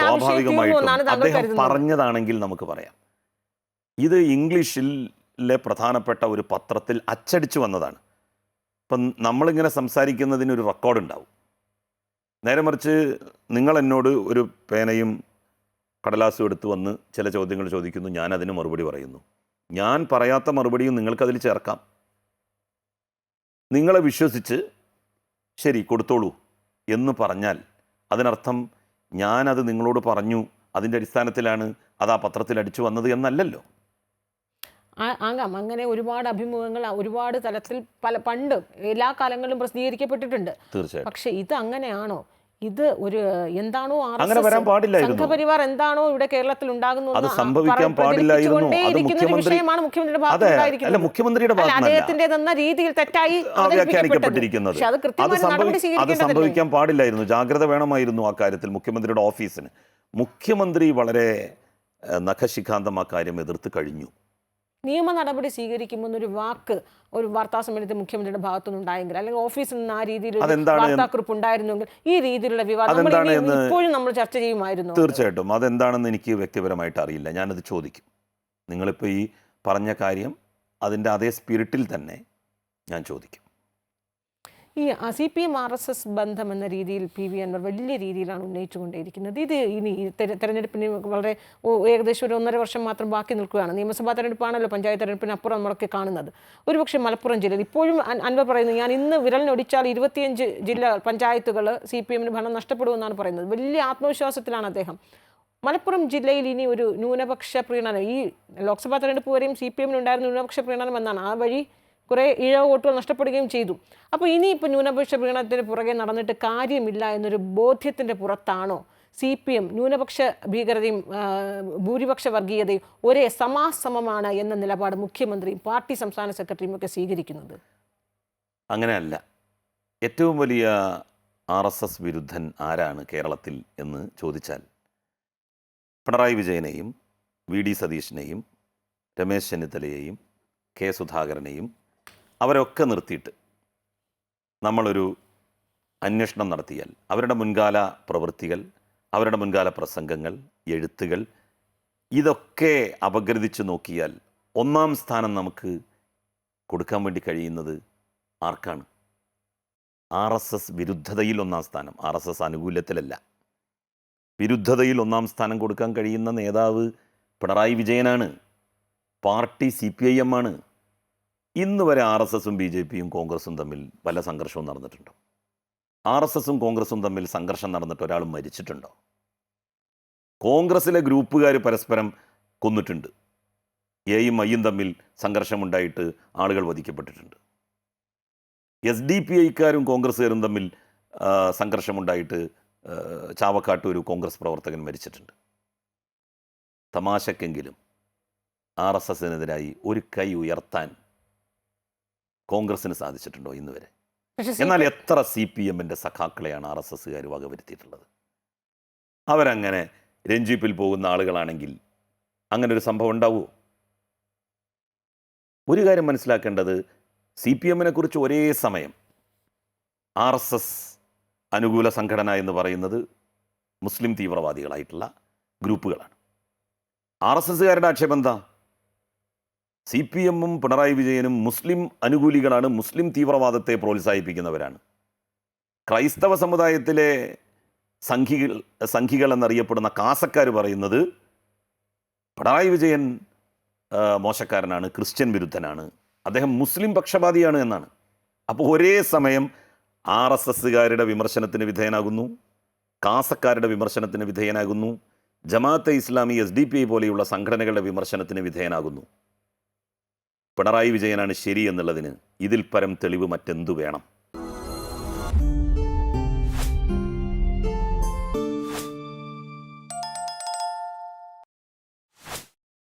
സ്വാഭാവികമായിട്ടും അദ്ദേഹം പറഞ്ഞതാണെങ്കിൽ നമുക്ക് പറയാം. ഇത് ഇംഗ്ലീഷിലെ പ്രധാനപ്പെട്ട ഒരു പത്രത്തിൽ അച്ചടിച്ചു വന്നതാണ്. ഇപ്പം നമ്മളിങ്ങനെ സംസാരിക്കുന്നതിന് ഒരു റെക്കോർഡ് ഉണ്ടാവും. നേരെ മറിച്ച് നിങ്ങൾ എന്നോട് ഒരു പേനയും കടലാസും എടുത്തു വന്ന് ചില ചോദ്യങ്ങൾ ചോദിക്കുന്നു. ഞാൻ അതിന് മറുപടി പറയുന്നു. ഞാൻ പറയാത്ത മറുപടിയും നിങ്ങൾക്കതിൽ ചേർക്കാം. നിങ്ങളെ വിശ്വസിച്ച് ശരി കൊടുത്തോളൂ എന്ന് പറഞ്ഞാൽ അതിനർത്ഥം ഞാനത് നിങ്ങളോട് പറഞ്ഞു അതിന്റെ അടിസ്ഥാനത്തിലാണ് അത് ആ പത്രത്തിൽ അടിച്ചു വന്നത് എന്നല്ലല്ലോ. ആകാം. അങ്ങനെ ഒരുപാട് അഭിമുഖങ്ങൾ ഒരുപാട് തലത്തിൽ പല പണ്ട് എല്ലാ കാലങ്ങളിലും പ്രസിദ്ധീകരിക്കപ്പെട്ടിട്ടുണ്ട്. തീർച്ചയായും പക്ഷേ ഇത് അങ്ങനെയാണോ? ഇത് ഒരു എന്താണോ അങ്ങനെ വരാൻ പാടില്ലായിരുന്നു. സംഘപരിവാർ എന്താണോ ഇവിടെ കേരളത്തിൽ ഉണ്ടാകുന്നത് അത് സംഭവിക്കാൻ പാടില്ലായിരുന്നു. വിഷയമാണ് മുഖ്യമന്ത്രിയുടെ മുഖ്യമന്ത്രിയുടെ അദ്ദേഹത്തിന്റേതെന്ന രീതിയിൽ തെറ്റായി വ്യാഖ്യാനിക്കപ്പെട്ടിരിക്കുന്നത്. അത് സംഭവിക്കാൻ പാടില്ലായിരുന്നു. ജാഗ്രത വേണമായിരുന്നു ആ കാര്യത്തിൽ മുഖ്യമന്ത്രിയുടെ ഓഫീസിന്. മുഖ്യമന്ത്രി വളരെ നഖശിഖാന്തം ആ കാര്യം എതിർത്ത് കഴിഞ്ഞു. നിയമ നടപടി സ്വീകരിക്കുമെന്നൊരു വാക്ക് ഒരു വാർത്താ സമ്മേളനത്തിൽ മുഖ്യമന്ത്രിയുടെ ഭാഗത്തുനിന്ന് ഉണ്ടായെങ്കിൽ അല്ലെങ്കിൽ ഓഫീസിൽ നിന്ന് ആ രീതിയിൽ വാർത്താക്കുറിപ്പ് ഉണ്ടായിരുന്നെങ്കിൽ ഈ രീതിയിലുള്ള വിവാദം ഇപ്പോഴും നമ്മൾ ചർച്ച ചെയ്യുമായിരുന്നു. തീർച്ചയായിട്ടും. അതെന്താണെന്ന് എനിക്ക് വ്യക്തിപരമായിട്ട് അറിയില്ല. ഞാനത് ചോദിക്കും. നിങ്ങളിപ്പോൾ ഈ പറഞ്ഞ കാര്യം അതിന്റെ അതേ സ്പിരിറ്റിൽ തന്നെ ഞാൻ ചോദിക്കും. ഈ C P M R S S ബന്ധം എന്ന രീതിയിൽ പി വി അൻവർ വലിയ രീതിയിലാണ് ഉന്നയിച്ചുകൊണ്ടേയിരിക്കുന്നത്. ഇത് ഇനി തെരഞ്ഞെടുപ്പിന് വളരെ ഏകദേശം ഒരു ഒന്നര വർഷം മാത്രം ബാക്കി നിൽക്കുകയാണ്. നിയമസഭാ തെരഞ്ഞെടുപ്പാണല്ലോ പഞ്ചായത്ത് തെരഞ്ഞെടുപ്പിന് അപ്പുറം നമ്മളൊക്കെ കാണുന്നത്. ഒരുപക്ഷെ മലപ്പുറം ജില്ലയിൽ ഇപ്പോഴും അൻവർ പറയുന്നത് ഞാൻ ഇന്ന് വിരലിനൊടിച്ചാൽ ഇരുപത്തിയഞ്ച് ജില്ല പഞ്ചായത്തുകൾ സി പി എമ്മിന് ഭരണം നഷ്ടപ്പെടുമെന്നാണ് പറയുന്നത്. വലിയ ആത്മവിശ്വാസത്തിലാണ് അദ്ദേഹം. മലപ്പുറം ജില്ലയിൽ ഇനി ഒരു ന്യൂനപക്ഷ പ്രീണനം ഈ ലോക്സഭാ തെരഞ്ഞെടുപ്പ് വരെയും സി പി എമ്മിനുണ്ടായിരുന്ന ന്യൂനപക്ഷ പ്രീണനം എന്നാണ്. ആ വഴി കുറേ ഇഴ വോട്ടുകൾ നഷ്ടപ്പെടുകയും ചെയ്തു. അപ്പോൾ ഇനിയിപ്പോൾ ന്യൂനപക്ഷ ഭീകരണത്തിന് പുറകെ നടന്നിട്ട് കാര്യമില്ല എന്നൊരു ബോധ്യത്തിന്റെ പുറത്താണോ സി പി എം ന്യൂനപക്ഷ ഭീകരതയും ഭൂരിപക്ഷ വർഗീയതയും ഒരേ സമാസമമാണ് എന്ന നിലപാട് മുഖ്യമന്ത്രിയും പാർട്ടി സംസ്ഥാന സെക്രട്ടറിയും ഒക്കെ സ്വീകരിക്കുന്നത്? അങ്ങനെയല്ല. ഏറ്റവും വലിയ ആർ എസ് എസ് വിരുദ്ധൻ ആരാണ് കേരളത്തിൽ എന്ന് ചോദിച്ചാൽ പിണറായി വിജയനെയും വി ഡി സതീഷിനെയും രമേശ് ചെന്നിത്തലയെയും കെ സുധാകരനെയും അവരൊക്കെ നിർത്തിയിട്ട് നമ്മളൊരു അന്വേഷണം നടത്തിയാൽ അവരുടെ മുൻകാല പ്രവൃത്തികൾ അവരുടെ മുൻകാല പ്രസംഗങ്ങൾ എഴുത്തുകൾ ഇതൊക്കെ അപഗ്രഥിച്ച് നോക്കിയാൽ ഒന്നാം സ്ഥാനം നമുക്ക് കൊടുക്കാൻ വേണ്ടി കഴിയുന്നത് ആർക്കാണ്? ആർ എസ് എസ് വിരുദ്ധതയിൽ ഒന്നാം സ്ഥാനം ആർ എസ് എസ് അനുകൂല്യത്തിലല്ല വിരുദ്ധതയിൽ ഒന്നാം സ്ഥാനം കൊടുക്കാൻ കഴിയുന്ന നേതാവ് പിണറായി വിജയനാണ് party C P I M ആണ് ഇന്ന് വരെ ആർ എസ് എസും ബി ജെ പിയും കോൺഗ്രസും തമ്മിൽ പല സംഘർഷവും നടന്നിട്ടുണ്ടോ? ആർ എസ് എസും കോൺഗ്രസും തമ്മിൽ സംഘർഷം നടന്നിട്ട് ഒരാൾ മരിച്ചിട്ടുണ്ടോ? കോൺഗ്രസിലെ ഗ്രൂപ്പുകാർ പരസ്പരം കൊന്നിട്ടുണ്ട്. എയും ഐയും തമ്മിൽ സംഘർഷമുണ്ടായിട്ട് ആളുകൾ വധിക്കപ്പെട്ടിട്ടുണ്ട്. എസ് ഡി പി ഐക്കാരും കോൺഗ്രസ്സുകാരും തമ്മിൽ സംഘർഷമുണ്ടായിട്ട് ചാവക്കാട്ട് ഒരു കോൺഗ്രസ് പ്രവർത്തകൻ മരിച്ചിട്ടുണ്ട്. തമാശക്കെങ്കിലും ആർ എസ് എസിനെതിരായി ഒരു കൈ ഉയർത്താൻ കോൺഗ്രസിന് സാധിച്ചിട്ടുണ്ടോ ഇന്ന് വരെ എന്നാൽ എത്ര സി പി എമ്മിന്റെ സഖാക്കളെയാണ് ആർ എസ് എസ്സുകാർ വകവരുത്തിയിട്ടുള്ളത്? അവരങ്ങനെ രഞ്ജിപ്പിൽ പോകുന്ന ആളുകളാണെങ്കിൽ അങ്ങനെ ഒരു സംഭവം ഉണ്ടാവുമോ? ഒരു കാര്യം മനസ്സിലാക്കേണ്ടത് സി പി എമ്മിനെ കുറിച്ച് ഒരേ സമയം ആർ എസ് എസ് അനുകൂല സംഘടന എന്ന് പറയുന്നത് മുസ്ലിം തീവ്രവാദികളായിട്ടുള്ള ഗ്രൂപ്പുകളാണ്. ആർ എസ് എസ്സുകാരുടെ ആക്ഷേപം എന്താ? സി പി എമ്മും പിണറായി വിജയനും മുസ്ലിം അനുകൂലികളാണ് മുസ്ലിം തീവ്രവാദത്തെ പ്രോത്സാഹിപ്പിക്കുന്നവരാണ്. ക്രൈസ്തവ സമുദായത്തിലെ സംഘികൾ സംഘികൾ എന്നറിയപ്പെടുന്ന കാസക്കാർ പറയുന്നത് പിണറായി വിജയൻ മോശക്കാരനാണ് ക്രിസ്ത്യൻ വിരുദ്ധനാണ്. അദ്ദേഹം മുസ്ലിം പക്ഷപാതിയാണ് എന്നാണ്. അപ്പോൾ ഒരേ സമയം ആർ എസ് എസ്സുകാരുടെ വിമർശനത്തിന് വിധേയനാകുന്നു കാസക്കാരുടെ വിമർശനത്തിന് വിധേയനാകുന്നു Jamaat Islami S D P I പോലെയുള്ള സംഘടനകളുടെ വിമർശനത്തിന് വിധേയനാകുന്നു. പിണറായി വിജയനാണ് ശരി എന്നുള്ളതിന് ഇതിൽ പരം തെളിവ് മറ്റെന്തു വേണം?